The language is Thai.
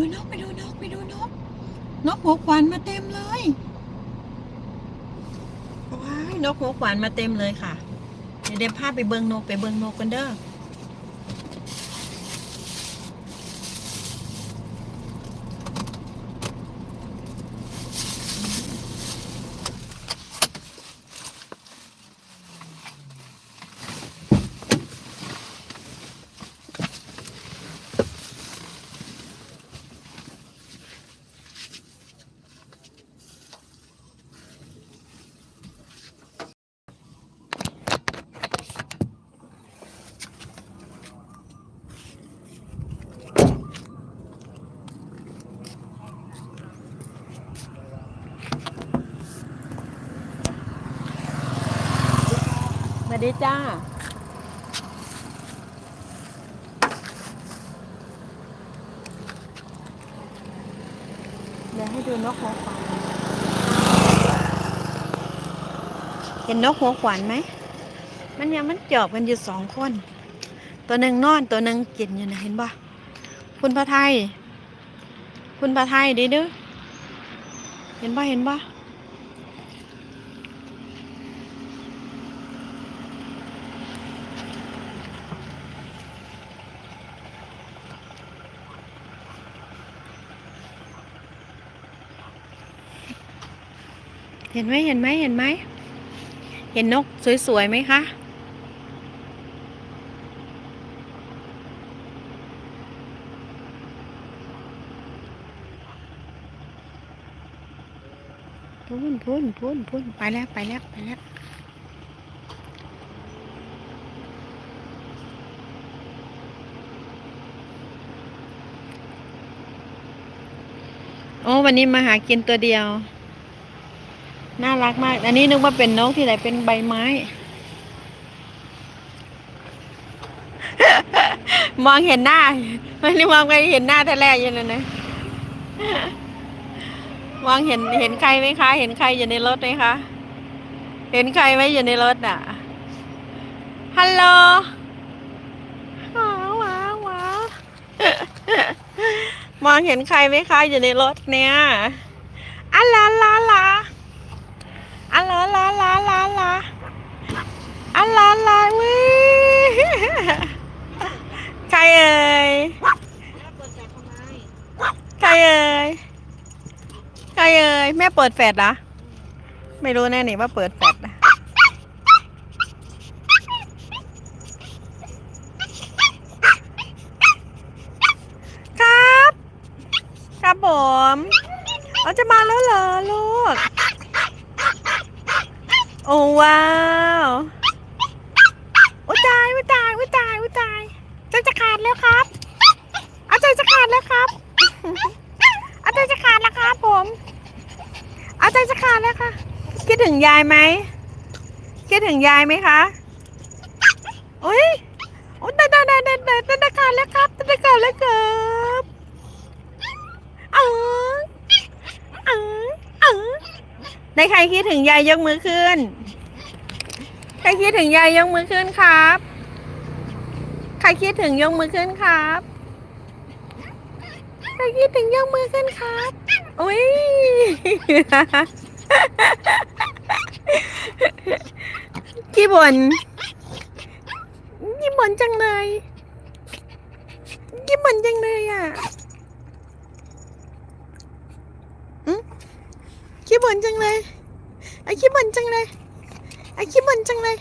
ดูนกไปดูนกไปดูนก นกหัวขวานมาเต็มเลยว้ายนกหัวขวานมาเต็มเลยค่ะ เดี๋ยวเดี๋ยวพาไปเบิงนกไปเบิงนกกันเด้อ มาดีจ้า เดี๋ยวให้ดูนกหัวขวานเห็นนกหัวขวานไหม มันยังมันจอบกันอยู่สองคน ตัวหนึ่งนอนตัวหนึ่งกินอยู่นะเห็นป่ะคุณพระไทย คุณพระไทยดีดื้อเห็นป่ะเห็นป่ะ เห็นไหมเห็นไหมเห็นไหม เห็นนกสวยๆไหมคะ พุ่นพุ่นพุ่นพุ่นไปแล้วไปแล้วไปแล้วโอ้วันนี้มาหากินตัวเดียว น่ารักมาก อันนี้นึกว่าเป็นนกที่ไหนเป็นใบไม้ มองเห็นหน้าไม่ได้มองไปเห็นหน้าแต่แรกอยังเลยนะมองเห็นเห็นใครไหมคะ เห็นใครอยู่ในรถไหมคะ เห็นใครไหมอยู่ในรถอะ ฮัลโหลว้าวว้าวมองเห็นใครไหมคะ อยู่ในรถเนี่ยอลาลาลา อะลาลาลาลาลาอะลาลาวิใครเอ่ย ใคร เอ่ยใครเอ่ยแม่เปิดแฟลชเหรอไม่รู้แน่นี่ว่าเปิดแฟลชนะครับ ครับผมเราจะมาแล้วเหรอลูก โอ้ว้าวโอ้ตายโอ้ตายโอ้ตายโอ้ตายใจจะขาดแล้วครับเอาใจจะขาดแล้วครับ เอาใจจะขาดแล้วครับผมเอาใจจะขาดแล้วค่ะ คิด ถึงยายไหมคิดถึงยายไหมคะโอ้ยโอ้ยตายตายตายตายตายตายขาดแล้วครับตายตายขาดแล้วครับเออเออเออในใครคิดถึงยายยกมือขึ้น ใครคิดถึงยายยกมือขึ้นครับ ใครคิดถึงยกมือขึ้นครับ ใครคิดถึงยกมือขึ้นครับ อุ้ย ขี้บ่นขี้บ่นจังเลยขี้บ่นจังเลยอะอืมขี้บ่นจังเลยไอ้ขี้บ่นจังเลยไอ้ขี้บ่นจังเลย